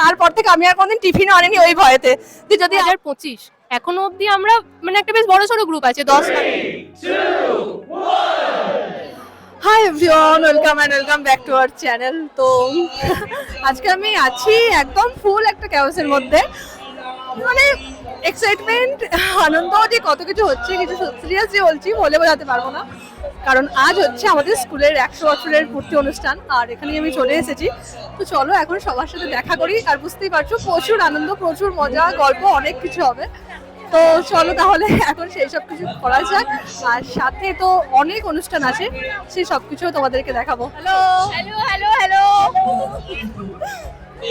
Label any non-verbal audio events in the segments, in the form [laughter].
তারপর থেকে আমি আর কোনদিন টিফিন আনিনি ওই ভয়েতে। যে যদি হাজার পঁচিশ। এখনও অবধি আমরা মানে একটা বেশ বড় সড়ো গ্রুপ আছে দশ hi everyone welcome and welcome back to our channel তো আজকে আমি আছি একদম ফুল একটা ক্যাওসের মধ্যে। মানে এক্সাইটমেন্ট আনন্দ, যে কত কিছু হচ্ছে, কিছু সিরিয়াসলি বলছি, বলে বোঝাতে পারব না। কারণ আজ হচ্ছে আমাদের স্কুলের একশো বছরের পূর্তি অনুষ্ঠান, আর এখানে আমি চলে এসেছি। তো চলো এখন সবার সাথে দেখা করি, আর বুঝতেই পারছ, প্রচুর আনন্দ, প্রচুর মজা, গল্প, অনেক কিছু হবে। তো চলো তাহলে এখন সেই সব কিছু করা যাক, আর সাথে তো অনেক অনুষ্ঠান আছে, সেই সব কিছু তোমাদেরকে দেখাবো। Hello hello hello hello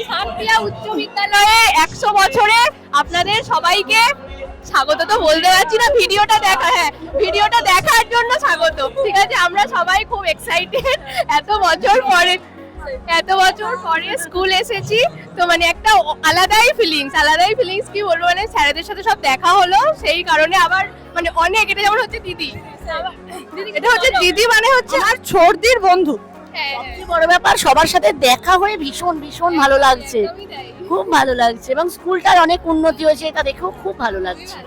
Satpiya উচ্চ বিদ্যালয়ে একশো বছরে আপনাদের সবাইকে স্বাগত তো বলতে পারছি না ভিডিওটা দেখা হ্যাঁ ভিডিওটা দেখার জন্য স্বাগত ঠিক আছে? আমরা সবাই খুব এক্সাইটেড এত বছর পরে এত বছর পরে স্কুল এসেছি তো মানে একটা আলাদাই ফিলিংস আলাদাই ফিলিংস কি বলব? মানে স্যারেদের সাথে সব দেখা হলো সেই কারণে আবার মানে অনেক এটা যেমন হচ্ছে দিদি এটা হচ্ছে দিদি মানে হচ্ছে আর ছোটদির বন্ধু। সবচেয়ে বড় ব্যাপার সবার সাথে দেখা হয়ে ভীষণ ভীষণ ভালো লাগছে। খুব ভালো লাগছে এবং স্কুলটার অনেক উন্নতি হয়েছে এটা দেখেও খুব ভালো লাগছে।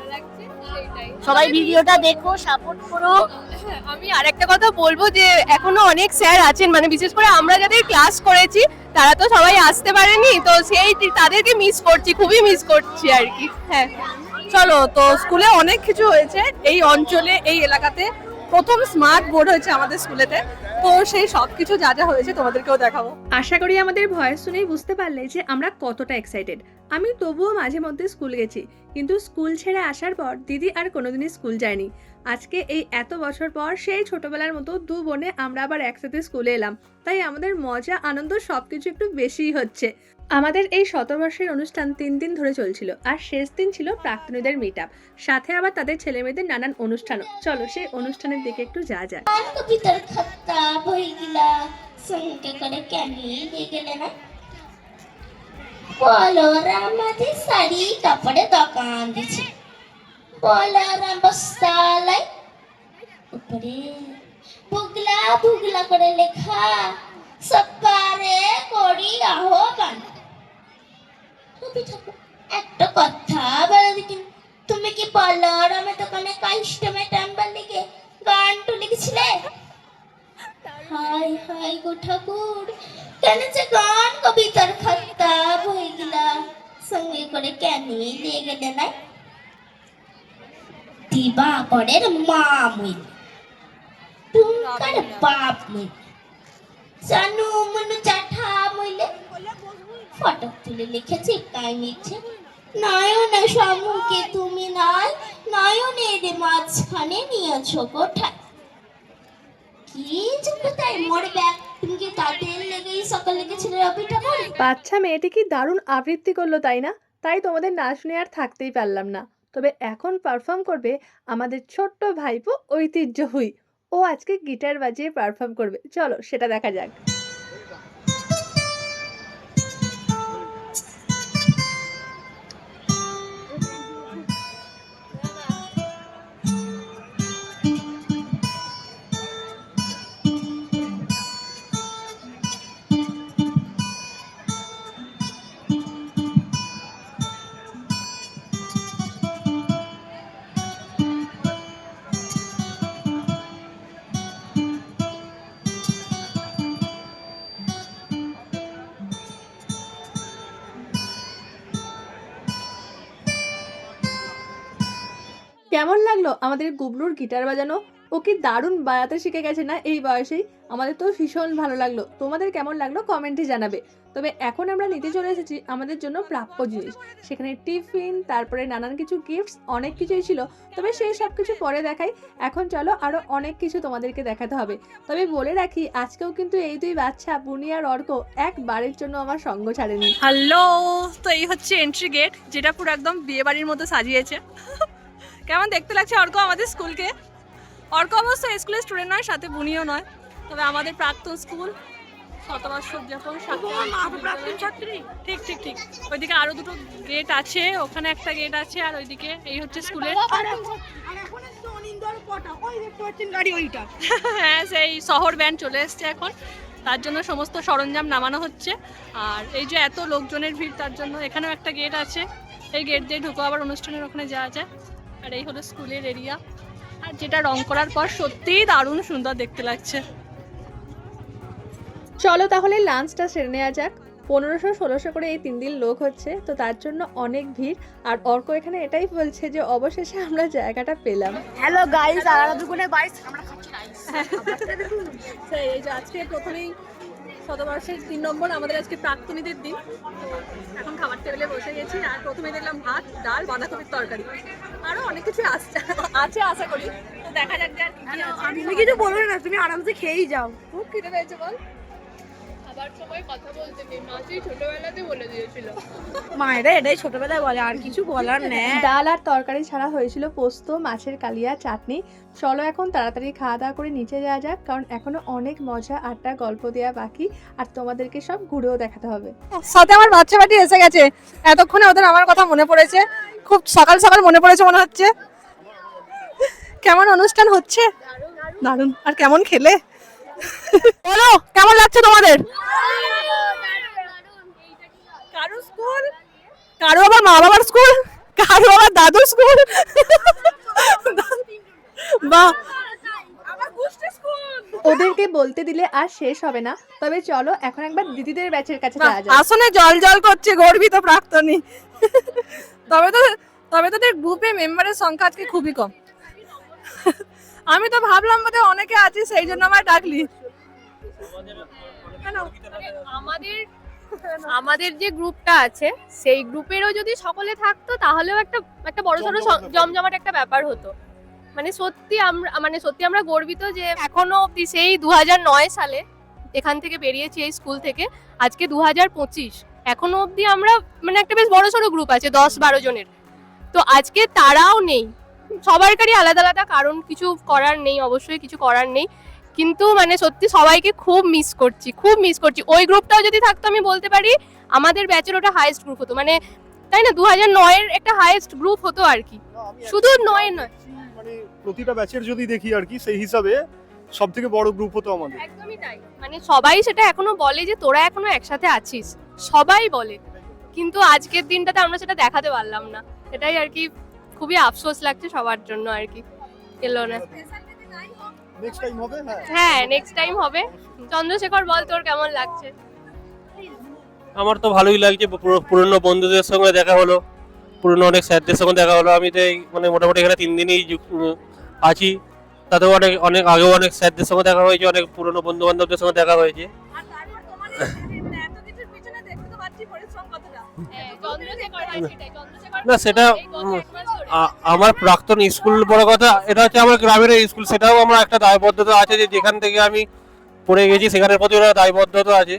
সবাই ভিডিওটা দেখো সাপোর্ট করো। হ্যাঁ, আমি আর একটা কথা বলব যে এখনও অনেক স্যার আছেন মানে বিশেষ করে আমরা যাদের ক্লাস করেছি তারা তো সবাই আসতে পারেনি তো সেই তাদেরকে মিস করছি খুবই মিস করছি আর কি। হ্যাঁ। চলো তো স্কুলে অনেক কিছু হয়েছে এই অঞ্চলে এই এলাকাতে। প্রথম স্মার্ট বোর্ড হয়েছে আমাদের স্কুলেতে তো সেই সব কিছু যা যা হয়েছে তোমাদেরকেও দেখাবো। আশা করি আমাদের ভয়েস শুনেই বুঝতে পারলে যে আমরা কতটা এক্সাইটেড আমি তবুও মাঝে মধ্যে স্কুল গেছি, কিন্তু স্কুল ছেড়ে আসার পর দিদি আর কোনোদিনই স্কুল যায়নি। আজকে এই এত বছর পর সেই ছোটবেলার মতো দু বোনে আমরা আবার একসাথে স্কুলে এলাম। তাই আমাদের মজা, আনন্দ সব কিছু একটু বেশিই হচ্ছে। আমাদের এই শতবর্ষের অনুষ্ঠান তিন দিন ধরে চলছিল আর শেষ দিন ছিল প্রাক্তনীদের মিট আপ সাথে আবার তাদের ছেলে মেয়েদের নানান অনুষ্ঠানও। চলো সেই অনুষ্ঠানের দিকে একটু যা না বলো আমাদের শাড়ি কাপড়ে দোকান দিছে বলো রাম বস্তালাই উপরে বুগলা বুগলা করে লেখা, সব্বারে করি আহ্বান। কবি ঠাকুর একটা কথা বলো দেখি। তুমি কি বলো রামের দোকানে কাস্টমে টাম্বার লিখে গানটু লিখেছিলে? হাই হাই গো ঠাকুর, কেন যে গান কবিতার খাতা বইগুলা সঙ্গে করে কেন নিয়ে গেলে না দিবা করের মা মুই টুঙ্কার বাপ জানু চাঠা মইলে তুলে কাই মিছে নয়ন তুমি নাই মাঝখানে নিয়েছো বাচ্চা মেয়েটি কি দারুণ আবৃত্তি করল, তাই না? তাই তোমাদের না শুনে আর থাকতেই পারলাম না। তবে এখন পারফর্ম করবে আমাদের ছোট্ট ভাইপো ঐতিহ্য হুই ও আজকে গিটার বাজিয়ে পারফর্ম করবে। চলো সেটা দেখা যাক। কেমন লাগল? আমাদের গুবলুর গিটার বাজানো? ও কি দারুণ বাজাতে শিখে গেছে না এই বয়সেই? আমাদের তো ভীষণ ভালো লাগল। তোমাদের কেমন লাগল কমেন্টে জানাবে। তবে এখন আমরা নিতে চলে এসেছি আমাদের জন্য প্রাপ্য জিনিস। সেখানে টিফিন, তারপরে নানান কিছু গিফটস অনেক কিছুই ছিল। তবে সেই সব কিছু পরে দেখাই। এখন চলো আরও অনেক কিছু তোমাদেরকে দেখাতে হবে। তবে বলে রাখি, আজকেও কিন্তু এই দুই বাচ্চা, বুনি আর অর্ক একবারের জন্য আমার সঙ্গ ছাড়েনি। হ্যালো তো এই হচ্ছে এন্ট্রি গেট যেটা পুরো একদম বিয়ে বাড়ির মতো সাজিয়েছে। কেমন দেখতে লাগছে অর্ক আমাদের স্কুলকে? অর্ক অবশ্য স্কুলের স্টুডেন্ট নয় সাথে বুনিও নয়। তবে আমাদের প্রাক্তন স্কুল শতবর্ষ উদযাপন ঠিক ঠিক ঠিক। ওইদিকে আরও দুটো গেট আছে ওখানে একটা গেট আছে আর ওইদিকে এই হচ্ছে স্কুলের। [laughs] হ্যাঁ সেই শহর ব্যান্ড চলে এসছে এখন। তার জন্য সমস্ত সরঞ্জাম নামানো হচ্ছে। আর এই যে এত লোকজনের ভিড় তার জন্য এখানেও একটা গেট আছে। এই গেট দিয়ে ঢুকো আবার অনুষ্ঠানের ওখানে যাওয়া যায়। আর এই হলো স্কুলের এরিয়া। আর যেটা রং করার পর সত্যিই দারুণ সুন্দর দেখতে লাগছে। চলো তাহলে লাঞ্চটা সেরে নেওয়া যাক। পনেরোশো ষোলোশো করে এই তিন দিন লোক হচ্ছে তো তার জন্য অনেক ভিড়। আর অর্ক এখানে এটাই বলছে যে অবশেষে আমরা জায়গাটা পেলাম। হ্যালো গাইস আলাদা দুগুণে বাইশ আমরা খাচ্ছি রাইস [laughs] এই যে আজকে প্রথমেই শতবর্ষের তিন নম্বর আমাদের আজকে প্রাক্তনীদের দিন। এখন খাবার টেবিলে বসে গেছি আর প্রথমে দেখলাম ভাত ডাল বাঁধাকপির তরকারি। আরও অনেক কিছু আসছে। আছে আশা করি। তো দেখা যাক যে আর তুমি কিছু বলবে না তুমি আরামসে খেয়েই যাও। খুব খেতে পেয়েছে বল। খাবার সময় কথা বলতে নেই। মাসি ছোটবেলাতে বলে দিয়েছিল। মায়েরা এটাই ছোটবেলায় বলে আর কিছু বলার নেই। ডাল আর তরকারি ছাড়া হয়েছিল পোস্ত মাছের কালিয়া চাটনি। চলো এখন তাড়াতাড়ি খাওয়া দাওয়া করে নিচে যাওয়া যাক কারণ এখনও অনেক মজা আড্ডা গল্প দেওয়া বাকি আর তোমাদেরকে সব ঘুরেও দেখাতে হবে। সাথে আমার বাচ্চা বাটি এসে গেছে। এতক্ষণে ওদের আমার কথা মনে পড়েছে। খুব সকাল সকাল মনে পড়েছে মনে হচ্ছে। কেমন অনুষ্ঠান হচ্ছে? দারুণ। আর কেমন খেলে? বলো কেমন লাগছে তোমাদের? কারও স্কুল? কারও আবার মা বাবার স্কুল? কারও আবার দাদুর স্কুল? বাহ ওদেরকে বলতে দিলে আর শেষ হবে না। তবে চলো এখন একবার দিদিদের ব্যাচের কাছে যাওয়া যাক। আসনে জল জল করছে গর্বিত প্রাক্তনী। তবে তো তবে তোদের গ্রুপে মেম্বারের সংখ্যা আজকে খুবই কম। আমি তো ভাবলাম বোধহয় অনেকে আছে সেই জন্য আমায় ডাকলি। আমাদের আমাদের যে গ্রুপটা আছে সেই গ্রুপেরও যদি সকলে থাকতো তাহলেও একটা একটা বড় সড়ো জমজমাট একটা ব্যাপার হতো। মানে সত্যি আমরা মানে সত্যি আমরা গর্বিত যে এখনও অবধি সেই দু হাজার নয় সালে এখান থেকে বেরিয়েছি এই স্কুল থেকে আজকে দু হাজার পঁচিশ। এখনও অবধি আমরা মানে একটা বেশ বড় সড়ো গ্রুপ আছে দশ বারো জনের। তো আজকে তারাও নেই। সবারকারই আলাদা আলাদা কারণ কিছু করার নেই অবশ্যই কিছু করার নেই। কিন্তু মানে সত্যি সবাইকে খুব মিস করছি খুব মিস করছি। ওই গ্রুপটাও যদি থাকতো আমি বলতে পারি আমাদের ব্যাচের ওটা হাইয়েস্ট গ্রুপ হতো। মানে তাই না? দু হাজার নয়ের একটা হাইয়েস্ট গ্রুপ হতো আর কি। শুধু নয় নয়। মানে প্রতিটা ব্যাচের যদি দেখি আর কি সেই হিসাবে সব থেকে বড় গ্রুপ হতো আমাদের। একদমই তাই। মানে সবাই সেটা এখনও বলে যে তোরা এখনও একসাথে আছিস। সবাই বলে। কিন্তু আজকের দিনটাতে আমরা সেটা দেখাতে পারলাম না। সেটাই আর কি খুবই আফসোস লাগছে সবার জন্য আর কি। এলো না। নেক্সট টাইম হবে? হ্যাঁ। হ্যাঁ নেক্সট টাইম হবে। চন্দ্রশেখর বল তোর কেমন লাগছে? আমার তো ভালোই লাগছে। পুরনো বন্ধুদের সঙ্গে দেখা হলো। পুরনো অনেক স্যারদের সঙ্গে দেখা হলো। আমি তো এই মানে মোটামুটি এখানে তিন দিনই আছি। তাতেও অনেক অনেক আগেও অনেক স্যারদের সঙ্গে দেখা হয়েছে। অনেক পুরনো বন্ধু বান্ধবদের সঙ্গে দেখা হয়েছে। চন্দ্রশেখর হয় না, সেটা- আমার প্রাক্তন স্কুল বড় কথা এটা হচ্ছে আমার গ্রামের স্কুল সেটাও আমার একটা দায়বদ্ধতা আছে যে যেখান থেকে আমি পড়ে গেছি সেখানের প্রতি ওরা দায়বদ্ধতা আছে।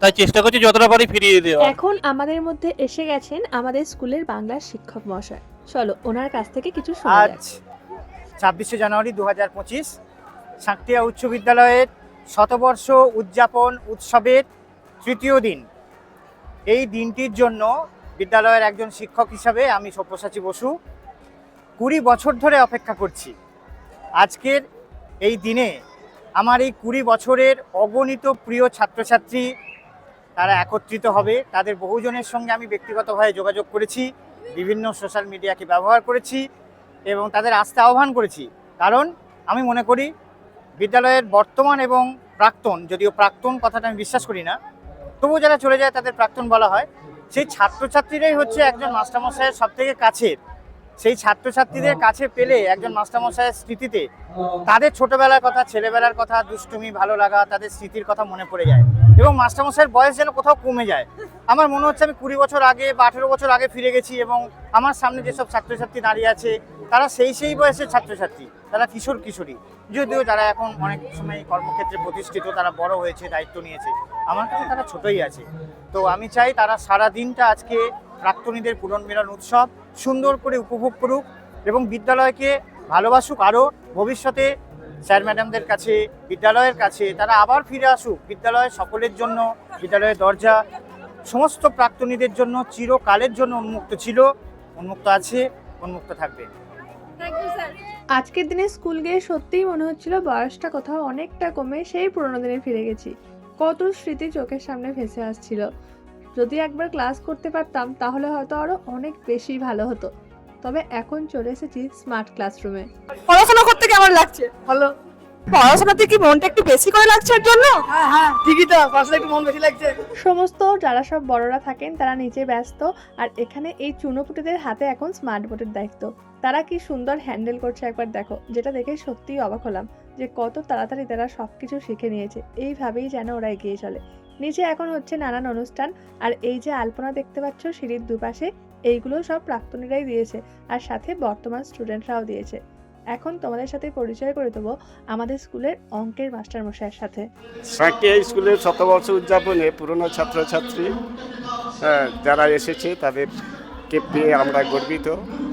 তাই চেষ্টা করছি যতটা পারি ফিরিয়ে দেওয়া এখন আমাদের মধ্যে এসে গেছেন আমাদের স্কুলের বাংলার শিক্ষক মহাশয়। চলো ওনার কাছ থেকে কিছু শোনা যাক। আজ ছাব্বিশে জানুয়ারি দু হাজার পঁচিশ সাঁকটিয়া উচ্চ বিদ্যালয়ের শতবর্ষ উদযাপন উৎসবের তৃতীয় দিন। এই দিনটির জন্য বিদ্যালয়ের একজন শিক্ষক হিসাবে আমি সব্যসাচী বসু কুড়ি বছর ধরে অপেক্ষা করছি। আজকের এই দিনে আমার এই কুড়ি বছরের অগণিত প্রিয় ছাত্রছাত্রী, তারা একত্রিত হবে। তাদের বহুজনের সঙ্গে আমি ব্যক্তিগতভাবে যোগাযোগ করেছি, বিভিন্ন সোশ্যাল মিডিয়াকে ব্যবহার করেছি এবং তাদের আসতে আহ্বান করেছি। কারণ আমি মনে করি, বিদ্যালয়ের বর্তমান এবং প্রাক্তন, যদিও প্রাক্তন কথাটা আমি বিশ্বাস করি না, তবুও যারা চলে যায় তাদের প্রাক্তন বলা হয়, সেই ছাত্রছাত্রীরাই হচ্ছে একজন মাস্টারমশাইয়ের সব থেকে কাছের। সেই ছাত্রছাত্রীদের কাছে পেলে একজন মাস্টারমশাইয়ের স্মৃতিতে তাদের ছোটবেলার কথা, ছেলেবেলার কথা, দুষ্টুমি, ভালো লাগা, তাদের স্মৃতির কথা মনে পড়ে যায়। এবং মাস্টারমশাইয়ের বয়স যেন কোথাও কমে যায়। আমার মনে হচ্ছে আমি কুড়ি বছর আগে বা আঠেরো বছর আগে ফিরে গেছি এবং আমার সামনে যেসব ছাত্রছাত্রী দাঁড়িয়ে আছে, তারা সেই সেই বয়সের ছাত্রছাত্রী। তারা কিশোর কিশোরী। যদিও যারা এখন অনেক সময় কর্মক্ষেত্রে প্রতিষ্ঠিত, তারা বড় হয়েছে, দায়িত্ব নিয়েছে। আমার কাছে তারা ছোটই আছে। তো আমি চাই তারা সারা দিনটা আজকে প্রাক্তনীদের পুনর্মিলন উৎসব সুন্দর করে উপভোগ করুক এবং বিদ্যালয়কে ভালোবাসুক আরও ভবিষ্যতে স্যার ম্যাডামদের কাছে বিদ্যালয়ের কাছে তারা আবার ফিরে আসুক। বিদ্যালয় সকলের জন্য বিদ্যালয়ের দরজা সমস্ত প্রাক্তনীদের জন্য চিরকালের জন্য উন্মুক্ত ছিল উন্মুক্ত আছে উন্মুক্ত থাকবে। আজকের দিনে স্কুল গিয়ে সত্যিই মনে হচ্ছিল বয়সটা কোথাও অনেকটা কমে সেই পুরোনো দিনে ফিরে গেছি। কত স্মৃতি চোখের সামনে ভেসে আসছিল। যদি একবার ক্লাস করতে পারতাম তাহলে হয়তো আরও অনেক বেশি ভালো হতো। তবে এখন চলে এসেছি স্মার্ট ক্লাসরুমে। পড়াশোনা করতে কেমন লাগছে? ভালো পড়াশোনাতে কি মনটা একটু বেশি করে লাগছে এর জন্য? হ্যাঁ হ্যাঁ ঠিকই তো পাশে একটু মন বেশি লাগছে। সমস্ত যারা সব বড়রা থাকেন তারা নিচে ব্যস্ত আর এখানে এই চুনোপুটিদের হাতে এখন স্মার্ট বোর্ডের দায়িত্ব। তারা কি সুন্দর হ্যান্ডেল করছে একবার দেখো যেটা দেখে সত্যিই অবাক হলাম যে কত তাড়াতাড়ি তারা সবকিছু শিখে নিয়েছে এইভাবেই যেন ওরা এগিয়ে চলে। নিচে এখন হচ্ছে নানান অনুষ্ঠান আর এই যে আলপনা দেখতে পাচ্ছ সিঁড়ির দুপাশে এইগুলো সব প্রাক্তনীরাই দিয়েছে আর সাথে বর্তমান স্টুডেন্টরাও দিয়েছে। এখন তোমাদের সাথে পরিচয় করে দেবো আমাদের স্কুলের অঙ্কের মাস্টারমশাইয়ের সাথে। সাঁকিয়া স্কুলের শতবর্ষ উদযাপনে পুরনো ছাত্রছাত্রী হ্যাঁ, যারা এসেছে তাদেরকে পেয়ে আমরা গর্বিত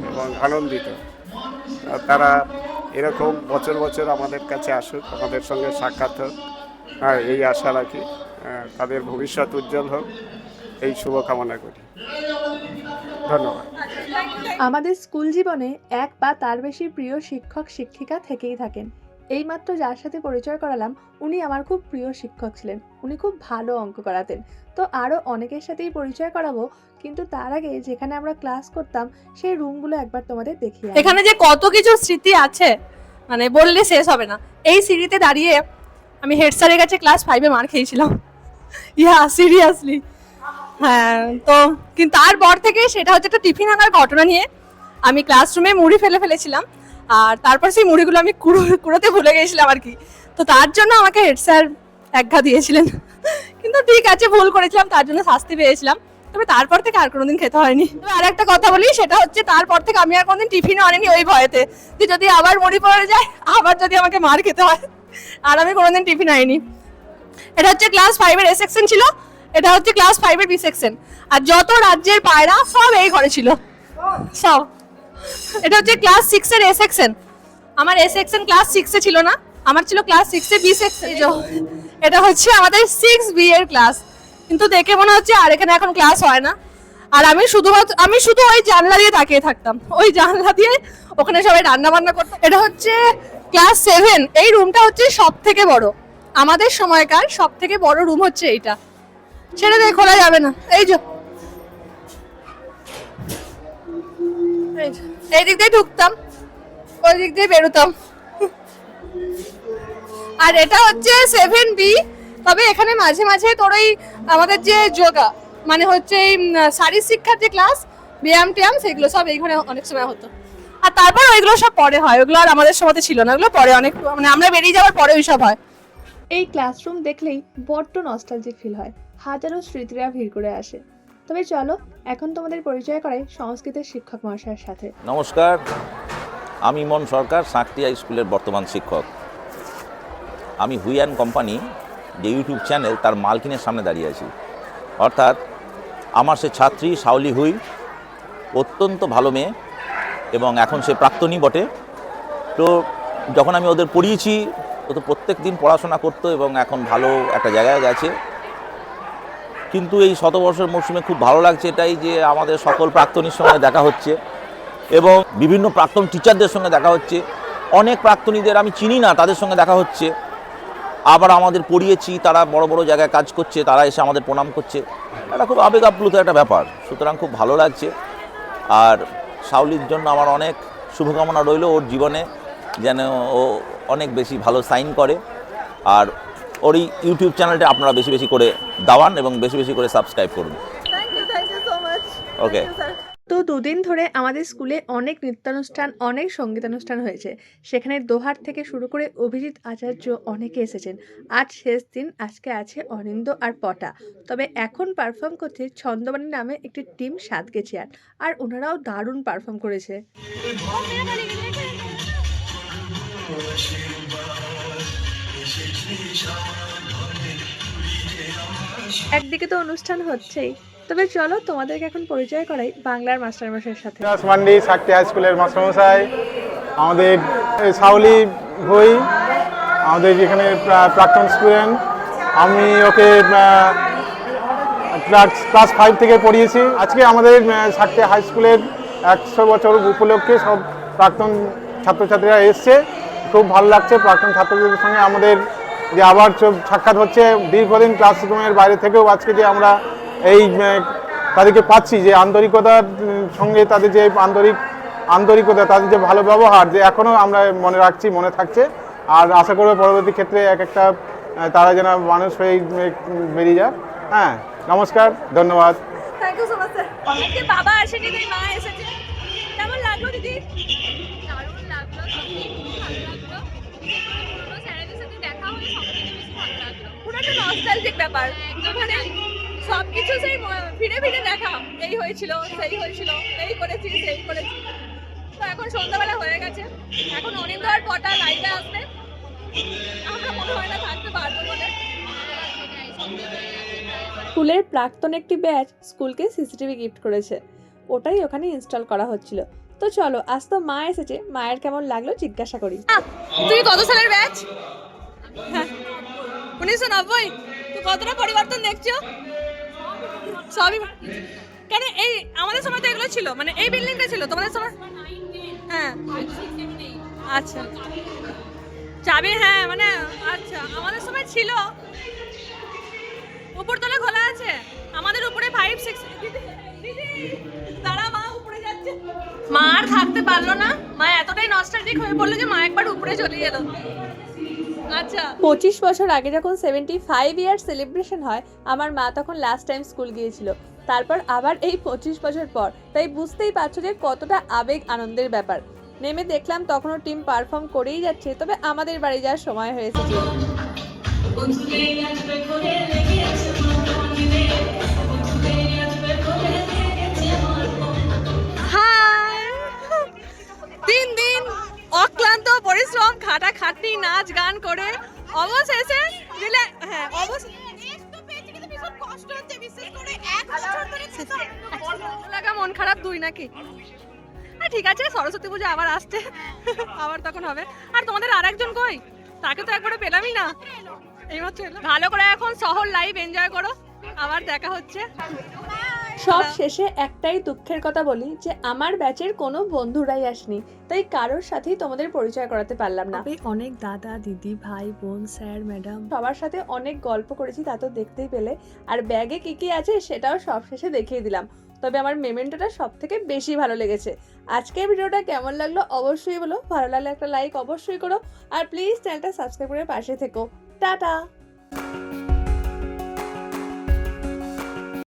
এবং আনন্দিত। তারা এরকম বছর বছর আমাদের কাছে আসুক আমাদের সঙ্গে সাক্ষাৎ হোক। হ্যাঁ এই আশা রাখি। তাদের ভবিষ্যৎ উজ্জ্বল হোক। এই শুভকামনা করি। ধন্যবাদ। আমাদের স্কুল জীবনে এক বা তার বেশি প্রিয় শিক্ষক শিক্ষিকা থেকেই থাকেন। এইমাত্র যার সাথে পরিচয় করালাম উনি আমার খুব প্রিয় শিক্ষক ছিলেন। উনি খুব ভালো অঙ্ক করাতেন। তো আরও অনেকের সাথেই পরিচয় করাবো কিন্তু তার আগে যেখানে আমরা ক্লাস করতাম সেই রুমগুলো একবার তোমাদের দেখিয়ে আনি। এখানে যে কত কিছু স্মৃতি আছে মানে বললে শেষ হবে না। এই সিঁড়িতে দাঁড়িয়ে আমি হেড স্যারের কাছে ক্লাস ফাইভে মার খেয়েছিলাম। ইয়া সিরিয়াসলি হ্যাঁ তো কিন্তু তারপর থেকে সেটা হচ্ছে একটা টিফিন আনার ঘটনা নিয়ে আমি ক্লাসরুমে মুড়ি ফেলে ফেলেছিলাম। আর তারপর সেই মুড়িগুলো আমি কুড়ো, কুড়োতে ভুলে গেছিলাম আর কি। তো তার জন্য আমাকে হেড স্যার একঘা দিয়েছিলেন। কিন্তু ঠিক আছে, ভুল করেছিলাম, তার জন্য শাস্তি পেয়েছিলাম। তবে তারপর থেকে আর কোনোদিন খেতে হয়নি। আর একটা কথা বলি, সেটা হচ্ছে তারপর থেকে আমি আর কোনোদিন টিফিনও আনিনি ওই ভয়েতে। যে যদি আবার মুড়ি পড়ে যায়, আবার যদি আমাকে মার খেতে হয়। আর আমি কোনোদিন টিফিন আনিনি এটা হচ্ছে ক্লাস ফাইভের এ সেকশন ছিল, এটা হচ্ছে ক্লাস ফাইভের বি সেকশন আর যত রাজ্যের পায়রা, সব এই ঘরে ছিল। সব। এটা হচ্ছে ক্লাস সিক্সের এ সেকশন আমার এ সেকশন ক্লাস সিক্সে ছিল না, আমার ছিল ক্লাস সিক্সে বি সেকশন এটা হচ্ছে আমাদের সিক্স বি এর ক্লাস কিন্তু দেখে মনে হচ্ছে আর এখানে এখন ক্লাস হয় না। আর আমি শুধুমাত্র, আমি শুধু ওই জানলা দিয়ে তাকিয়ে থাকতাম। ওই জানলা দিয়ে ওখানে সবাই রান্না বান্না করতো। এটা হচ্ছে ক্লাস সেভেন এই রুমটা হচ্ছে সব থেকে বড়। আমাদের সময়কার সব থেকে বড় রুম হচ্ছে এইটা। ছেড়ে দিয়ে খোলা যাবে না। এই যে। এই দিক দিয়ে ঢুকতাম, ওই দিক দিয়ে বেরোতাম। আর এটা হচ্ছে সেভেন বি তবে এখানে মাঝে মাঝে তোর ওই আমাদের যে যোগা মানে হচ্ছে এই শারীর শিক্ষার যে ক্লাস ব্যায়াম ট্যায়াম, সেগুলো সব এইখানে অনেক সময় হতো। আর তারপর ওইগুলো সব পরে হয়, ওগুলো আর আমাদের সময়তে ছিল না, ওগুলো পরে অনেক মানে আমরা বেরিয়ে যাওয়ার পরে ওই সব হয়। এই ক্লাসরুম দেখলেই বড্ড নস্টালজিক ফিল হয়। হাজারো স্মৃতিরা ভিড় করে আসে। তবে চলো, এখন তোমাদের পরিচয় করাই সংস্কৃতের শিক্ষক মহাশয়ের সাথে। নমস্কার, আমি মন সরকার, সাঁকটিয়া স্কুলের বর্তমান শিক্ষক। আমি হুইয়ান কোম্পানি, যে ইউটিউব চ্যানেল, তার মালকিনের সামনে দাঁড়িয়ে আছি। অর্থাৎ, আমার সে ছাত্রী সাউলি হুই, অত্যন্ত ভালো মেয়ে এবং এখন সে প্রাক্তনী বটে। তো, যখন আমি ওদের পড়িয়েছি ও তো প্রত্যেক দিন পড়াশোনা করতো এবং এখন ভালো একটা জায়গায় গেছে। কিন্তু এই শতবর্ষের মরশুমে খুব ভালো লাগছে এটাই যে আমাদের সকল প্রাক্তনীর সঙ্গে দেখা হচ্ছে এবং বিভিন্ন প্রাক্তন টিচারদের সঙ্গে দেখা হচ্ছে। অনেক প্রাক্তনীদের আমি চিনি না, তাদের সঙ্গে দেখা হচ্ছে। আবার আমাদের পড়িয়েছি, তারা বড় বড় জায়গায় কাজ করছে, তারা এসে আমাদের প্রণাম করছে। এটা খুব আবেগ আপ্লুত একটা ব্যাপার। সুতরাং খুব ভালো লাগছে। আর সাউলির জন্য আমার অনেক শুভকামনা রইল ওর জীবনে, যেন ও অনেক বেশি ভালো সাইন করে। আর ওর এই ইউটিউব চ্যানেলটা আপনারা বেশি বেশি করে দাওয়ান এবং বেশি বেশি করে সাবস্ক্রাইব করুন। ওকে তো দুদিন ধরে আমাদের স্কুলে অনেক নৃত্যানুষ্ঠান অনেক সঙ্গীতানুষ্ঠান হয়েছে। সেখানে দোহার থেকে শুরু করে অভিজিৎ আচার্য অনেকে এসেছেন। আজ শেষ দিন আজকে আছে অনিন্দ আর পটা। তবে এখন পারফর্ম করছে ছন্দবাণী নামে একটি টিম সাত গেছে আর ওনারাও দারুণ পারফর্ম করেছে। একদিকে তো অনুষ্ঠান হচ্ছেই। তবে চলো তোমাদেরকে এখন পরিচয় করাই বাংলার মাস্টারমশাইয়ের সাথে। মান্ডি, সাকটি হাই স্কুলের মাস্টারমশাই, আমাদের সাউলি ভই আমাদের এখানে প্রা- প্রাক্তন স্টুডেন্ট আমি ওকে ক্লাস ফাইভ থেকে পড়িয়েছি। আজকে আমাদের সাকটি হাই স্কুলের একশো বছর উপলক্ষে সব প্রাক্তন ছাত্রছাত্রীরা এসছে। খুব ভালো লাগছে। প্রাক্তন ছাত্রছাত্রীদের সঙ্গে আমাদের যে আবার সাক্ষাৎ হচ্ছে, দীর্ঘদিন ক্লাসরুমের বাইরে থেকেও আজকে যে আমরা এই তাদেরকে পাচ্ছি যে আন্তরিকতার সঙ্গে তাদের যে আন্তরিক, আন্তরিকতা, তাদের যে ভালো ব্যবহার যে এখনও আমরা মনে রাখছি, মনে থাকছে। আর আশা করব পরবর্তী ক্ষেত্রে এক একটা তারা যেন মানুষ হয়ে বেরিয়ে যায় হ্যাঁ নমস্কার, ধন্যবাদ। বাবা এসেছে। কেমন লাগল একটা নস্টালজিক ব্যাপার। মানে সবকিছু সেই ফিরে ফিরে দেখা। এই হয়েছিল সেই হয়েছিল এই করেছি সেই করেছি। তো এখন সন্ধ্যাবেলা হয়ে গেছে। এখন অনিন্দার কটা লাইভে আসবে? আমরা মনে হয় না থাকতে পারব বলে। স্কুলের প্রাক্তন একটি ব্যাচ স্কুলকে সিসিটিভি গিফট করেছে। ওটাই ওখানে ইনস্টল করা হচ্ছিল। তো চলো আজ তো মা এসেছে। মায়ের কেমন লাগল জিজ্ঞাসা করি। তুমি কত সালের ব্যাচ উনিশশো নব্বই। তো কতটা পরিবর্তন দেখছ? সবই কেন এই আমাদের সময় তো এগুলো ছিল মানে এই বিল্ডিংটা ছিল, তোমাদের সময়? হ্যাঁ। আচ্ছা। চাবি হ্যাঁ মানে আচ্ছা আমাদের সময় ছিল। উপরতলা খোলা আছে। আমাদের উপরে ফাইভ সিক্স দাঁড়া, মা উপরে যাচ্ছে। মা আর থাকতে পারল না। মা এতটাই নস্টালজিক হয়ে পড়ল যে মা একবার উপরে চলে এলো। আচ্ছা। পঁচিশ বছর আগে যখন সেভেন্টি ফাইভ ইয়ার সেলিব্রেশন হয় আমার মা তখন লাস্ট টাইম স্কুল গিয়েছিল। তারপর আবার এই পঁচিশ বছর পর। তাই বুঝতেই পারছ যে কতটা আবেগ আনন্দের ব্যাপার। নেমে দেখলাম তখনও টিম পারফর্ম করেই যাচ্ছে তবে আমাদের বাড়ি যাওয়ার সময় হয়ে এসেছে পরিশ্রম খাটা খাটনি নাচ গান করে অবশেষে দিলে হ্যাঁ অবশেষে মন খারাপ দুই নাকি? হ্যাঁ ঠিক আছে, সরস্বতী পুজো আবার আসছে। আবার তখন হবে। আর তোমাদের আরেকজন কই? তাকে তো একবারে পেলামই না। এইমাত্র। ভালো করে এখন শহর লাইভ এনজয় করো। আবার দেখা হচ্ছে। সব শেষে একটাই দুঃখের কথা বলি যে আমার ব্যাচের কোনো বন্ধুরাই আসনি। তাই কারোর সাথেই তোমাদের পরিচয় করাতে পারলাম না। অনেক দাদা দিদি ভাই বোন স্যার ম্যাডাম। সবার সাথে অনেক গল্প করেছি তা তো দেখতেই পেলে। আর ব্যাগে কি কি আছে সেটাও সব শেষে দেখিয়ে দিলাম। তবে আমার মেমেন্টোটা সব থেকে বেশি ভালো লেগেছে। আজকের ভিডিওটা কেমন লাগল অবশ্যই বলো। ভালো লাগলে একটা লাইক অবশ্যই করো। আর প্লিজ চ্যানেলটা সাবস্ক্রাইব করে পাশে থেকো। টাটা!